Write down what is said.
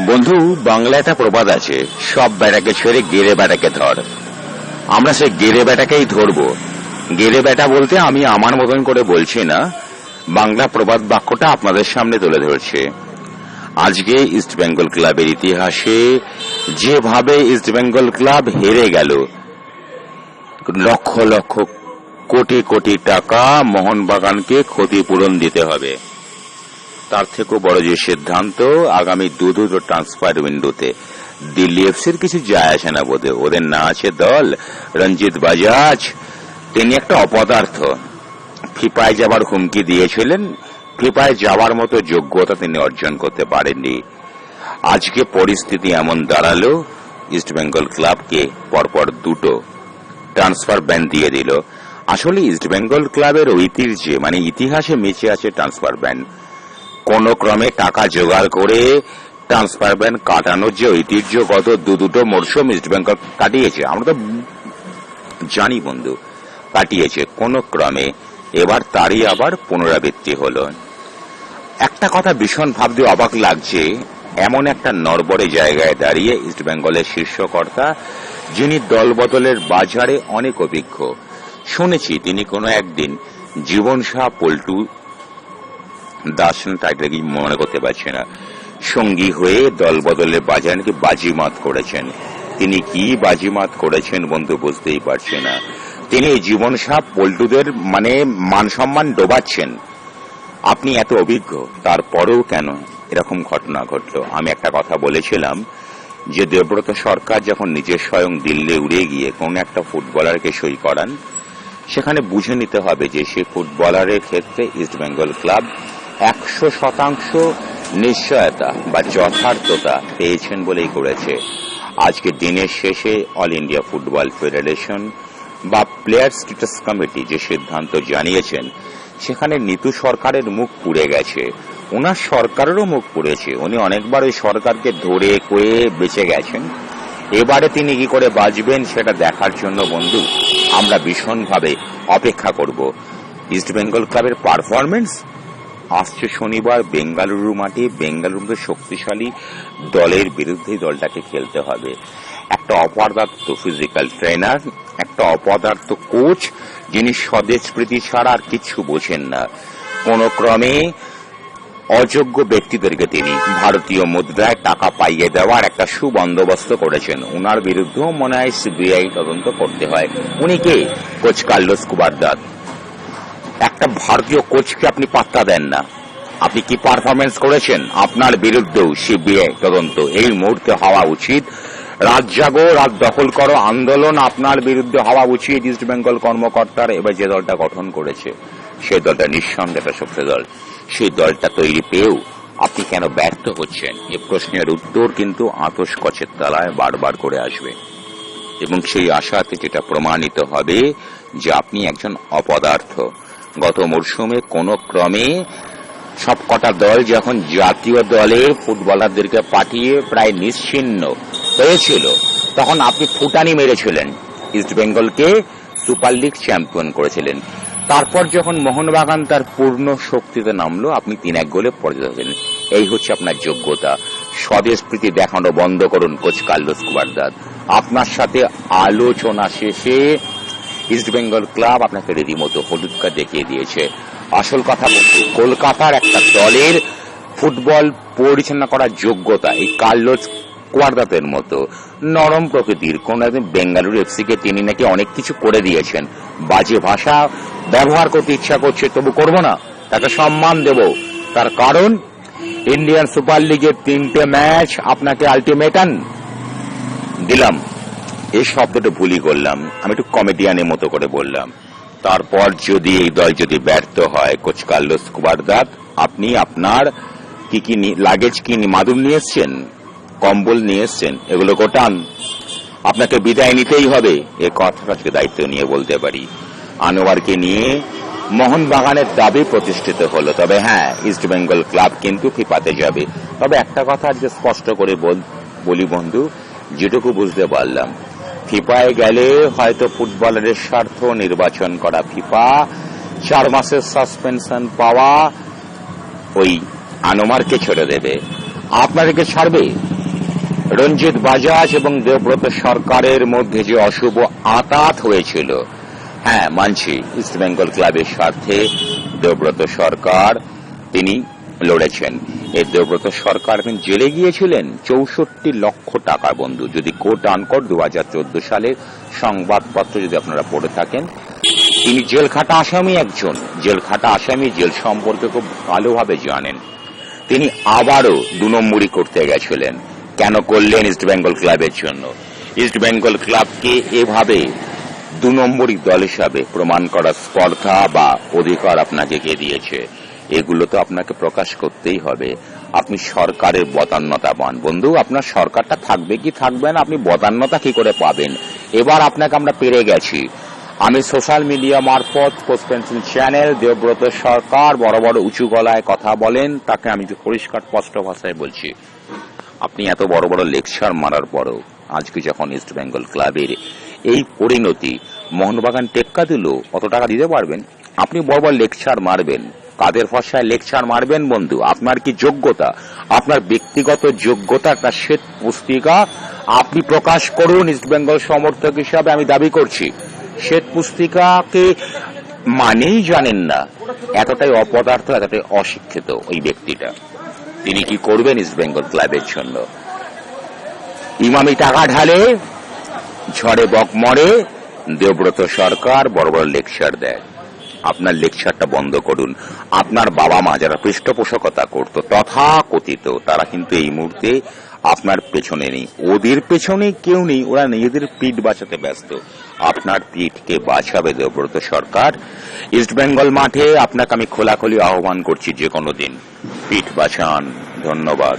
বন্ধু বাংলা একটা প্রবাদ আছে। সব বেটাকে ছেড়ে গেরে বেটাকে ধর। আমরা সে গেরে বেটাকেই ধরবো। গেরে বেটা বলতে আমি আমার মতন করে বলছি না, বাংলা প্রবাদ বাক্যটা আপনাদের সামনে তুলে ধরছে। আজকে ইস্ট বেঙ্গল ক্লাবের ইতিহাসে যেভাবে ইস্ট বেঙ্গল ক্লাব হেরে গেল, লক্ষ লক্ষ কোটি কোটি টাকা মোহনবাগানকে ক্ষতিপূরণ দিতে হবে। তার থেকেও বড় যে সিদ্ধান্ত, আগামী দু দুটো ট্রান্সফার উইন্ডোতে দিল্লি এফসির কিছু যায় আসে না বোধে ওদের না আছে দল। রঞ্জিত বাজাজ, তিনি একটা অপদার্থ। ফিপায় যাবার হুমকি দিয়েছিলেন। ফিপায় যাওয়ার মতো যোগ্যতা তিনি অর্জন করতে পারেননি। আজকে পরিস্থিতি এমন দাঁড়াল ইস্ট বেঙ্গল ক্লাবকে পরপর দুটো ট্রান্সফার ব্যান দিয়ে দিল। আসলে ইস্ট বেঙ্গল ক্লাবের ঐতিহ্যে মানে ইতিহাসে মেচে আছে ট্রান্সফার ব্যান কোন ক্রমে টাকা জোগাড় করে ট্রান্সফার ব্যান কাটানোর যে ঐতিহ্যগত দু দুটো মরশুম ইস্ট বেঙ্গল কাটিয়েছে, আমরা তো জানি বন্ধু, কাটিয়েছে। কোন ক্রমে এবার তারই আবার পুনরাবৃত্তি হলো। একটা কথা ভীষণ ভাবতে অবাক লাগছে, এমন একটা নরবরে জায়গায় দাঁড়িয়ে ইস্ট বেঙ্গলের শীর্ষকর্তা, যিনি দলবদলের বাজারে অনেক অভিজ্ঞ। শুনেছি তিনি কোনো একদিন জীবন পল্টু দাস টাইটেল কি মনে করতে পারছি না। সঙ্গী হয়ে দলবদলের বাজারে নাকি বাজিমাত করেছেন। তিনি কি বাজিমাত করেছেন বন্ধু বুঝতেই পারছে না। তিনি জীবন সাহ পল্টুদের মানে মান সম্মান ডোবাচ্ছেন। আপনি এত অভিজ্ঞ, তারপরেও কেন এরকম ঘটনা ঘটলো? আমি একটা কথা বলেছিলাম যে দেবব্রত সরকার যখন নিজের স্বয়ং দিল্লি উড়ে গিয়ে কোন একটা ফুটবলারকে সই করান, সেখানে বুঝে নিতে হবে যে সে ফুটবলারের ক্ষেত্রে ইস্টবেঙ্গল ক্লাব একশো শতাংশ নিশ্চয়তা বা যথার্থতা পেয়েছেন বলেই করেছে। আজকে দিনের শেষে অল ইন্ডিয়া ফুটবল ফেডারেশন বা প্লেয়ার স্ট্যাটাস কমিটি যে সিদ্ধান্ত জানিয়েছেন, সেখানে নিতু সরকারের মুখ পুড়ে গেছে। ওনার সরকারেরও মুখ পুড়েছে। উনি অনেকবার ওই সরকারকে ধরে কয়ে বেঁচে গেছেন। এবারে তিনি কি করে বাঁচবেন সেটা দেখার জন্য, বন্ধু, আমরা ভীষণভাবে অপেক্ষা করব। ইস্ট বেঙ্গল ক্লাবের পারফরমেন্স আসছে শনিবার বেঙ্গালুরু মাঠে। বেঙ্গালুরুকে শক্তিশালী দলের বিরুদ্ধে দলটাকে খেলতে হবে। একটা অপদার্থ ফিজিক্যাল ট্রেনার একটা অপদার্থ কোচ যিনি স্বদেশ প্রীতি ছাড়া আর কিচ্ছু বোঝেন না। কোন ক্রমে অযোগ্য ব্যক্তিদেরকে তিনি ভারতীয় মুদ্রায় টাকা পাইয়ে দেওয়ার একটা সুবন্দোবস্ত করেছেন। উনার বিরুদ্ধেও মনে হয় সিবিআই তদন্ত করতে হয়। উনি কে? কোচ কার্লোস কুবারদাত একটা ভারতীয় কোচকে আপনি পাত্তা দেন না। আপনি কি পারফরমেন্স করেছেন? আপনার বিরুদ্ধেও সিবিআই তদন্ত। এই মুহূর্তে হওয়া উচিত। রাত জাগো, রাত দখল করো। আন্দোলন আপনার বিরুদ্ধে হওয়া উচিত ইস্ট বেঙ্গল কর্মকর্তার। এবার যে দলটা গঠন করেছে, সেই দলটা নিঃসন্দেহে একটা শক্তি দল। সেই দলটা তৈরি পেয়েও আপনি কেন ব্যর্থ হচ্ছেন? এ প্রশ্নের উত্তর কিন্তু আতস কচের তলায় বারবার করে আসবে। এবং সেই আশাতে যেটা প্রমাণিত হবে যে আপনি একজন অপদার্থ। গত মরশুমে কোন ক্রমে সবকটা দল যখন জাতীয় দলের ফুটবলারদেরকে পাঠিয়ে প্রায় নিশ্চিন্ন হয়েছিল, তখন আপনি ফুটানি মেরেছিলেন। ইস্ট বেঙ্গলকে সুপার লিগ চ্যাম্পিয়ন করেছিলেন। তারপর যখন মোহনবাগান তার পূর্ণ শক্তিতে নামলো, আপনি তিন এক গোলে পরাজিত হলেন এই হচ্ছে আপনার যোগ্যতা। স্বদেশ প্রীতি দেখানো বন্ধ করুন কোচ কার্লোস কুবারদাদ আপনার সাথে আলোচনা শেষে ইস্ট বেঙ্গল ক্লাব আপনাকে রীতিমতো হলুদ কার্ড দেখিয়ে দিয়েছে। আসল কথা বলছি, কলকাতার একটা দলের ফুটবল পরিচালনা করার যোগ্যতা এই কার্লোস কোয়ারদাতের মতো। নরম প্রকৃতির, কোন একদিন বেঙ্গালুরু এফসিকে তিনি নাকি অনেক কিছু করে দিয়েছেন। বাজে ভাষা, ব্যবহার করতে ইচ্ছা করছে, তবু করব না। তাকে সম্মান দেব। তার কারণ, ইন্ডিয়ান সুপার লিগের তিনটে ম্যাচ আপনাকে আলটিমেটাম দিলাম। এই শব্দটা ভুলই করলাম। আমি একটু কমেডিয়ানের মতো করে বললাম। তারপর যদি এই দল যদি ব্যর্থ হয়, কোচ কার্লোস কুবারদাত, আপনি আপনার কি কি লাগেজ কি মাদুর নিয়ে এসছেন? কম্বল নিয়ে এসছেন? এগুলো গোটান। আপনাকে বিদায় নিতেই হবে। এ কথাটা আজকে দায়িত্ব নিয়ে বলতে পারি। আনোয়ারকে নিয়ে মোহনবাগানের দাবি প্রতিষ্ঠিত হলো। তবে হ্যাঁ ইস্ট বেঙ্গল ক্লাব কিন্তু ফিফাতে যাবে। তবে একটা কথা আজকে স্পষ্ট করে বলি বন্ধু, যেটুকু বুঝতে পারলাম ফিফায় গেলে হয়তো ফুটবলারের স্বার্থ নির্বাচন করা ফিফা। চার মাসের সাসপেনশন পাওয়া ওই আনোমারকে ছেড়ে দেবে। আপনাদেরকে ছাড়বে? রঞ্জিত বাজাজ এবং দেবব্রত সরকারের মধ্যে যে অশুভ আতাত হয়েছিল হ্যাঁ মানছি ইস্ট বেঙ্গল ক্লাবের স্বার্থে দেবব্রত সরকার তিনি লড়েছেন। দেবব্রত সরকার জেলে গিয়েছিলেন চৌষট্টি লক্ষ টাকা বন্ধু। যদি কোট আনকোট দু হাজার চোদ্দ সালের সংবাদপত্র যদি আপনারা পড়ে থাকেন, তিনি জেল খাটা আসামি একজন। জেল খাটা আসামি জেল সম্পর্কে খুব ভালোভাবে জানেন। তিনি আবারও দু নম্বরই করতে গেছিলেন। কেন করলেন ইস্ট বেঙ্গল ক্লাবের জন্য? ইস্ট বেঙ্গল ক্লাবকে এভাবে দু নম্বরই দল হিসাবে প্রমাণ করার স্পর্ধা বা অধিকার আপনাকে কে দিয়েছে? এগুলো তো আপনাকে প্রকাশ করতেই হবে। আপনি সরকারের বদান্যতা পান বন্ধু, আপনার সরকারটা থাকবে কি থাকবে না, আপনি বদান্যতা কি করে পাবেন? এবার আপনাকে আমরা পেরে গেছি। আমি সোশ্যাল মিডিয়া মারফত পেন্সিল চ্যানেল দেবব্রত সরকার, বড় বড় উঁচু গলায় কথা বলেন, তাকে আমি পরিষ্কার স্পষ্ট ভাষায় বলছি। আপনি এত বড় বড় লেকচার মারার পরও, আজকে যখন ইস্ট বেঙ্গল ক্লাবের এই পরিণতি, মোহনবাগান টেক্কা দিল, কত টাকা দিতে পারবেন? আপনি বড় বড় লেকচার মারবেন। কাদের ভরসায় লেকচার মারবেন বন্ধু? আপনার কি যোগ্যতা? আপনার ব্যক্তিগত যোগ্যতা একটা শ্বেত পুস্তিকা আপনি প্রকাশ করুন ইস্ট বেঙ্গল সমর্থক হিসাবে আমি দাবি করছি। শ্বেত পুস্তিকাকে মানেই জানেন না। এতটাই অপদার্থ, এতটাই অশিক্ষিত ওই ব্যক্তিটা। তিনি কি করবেন ইস্ট বেঙ্গল ক্লাবের জন্য? ইমামি টাকা ঢালে, ঝড়ে বক মরে, দেবব্রত সরকার বড় বড় লেকচার দেয়। আপনার লেকচারটা বন্ধ করুন। আপনার বাবা মা যারা পৃষ্ঠপোষকতা করতো তথা কথিত তারা কিন্তু এই মুহূর্তে আপনার পেছনে নেই। ওদের পেছনে কেউ নেই, ওরা নিজেদের পিঠ বাঁচাতে ব্যস্ত। আপনার পিঠকে বাঁচাবে দেবব্রত সরকার। ইস্ট বেঙ্গল মাঠে আপনাকে আমি খোলাখুলি আহ্বান করছি যে কোনো দিন। পিঠ বাঁচান, ধন্যবাদ।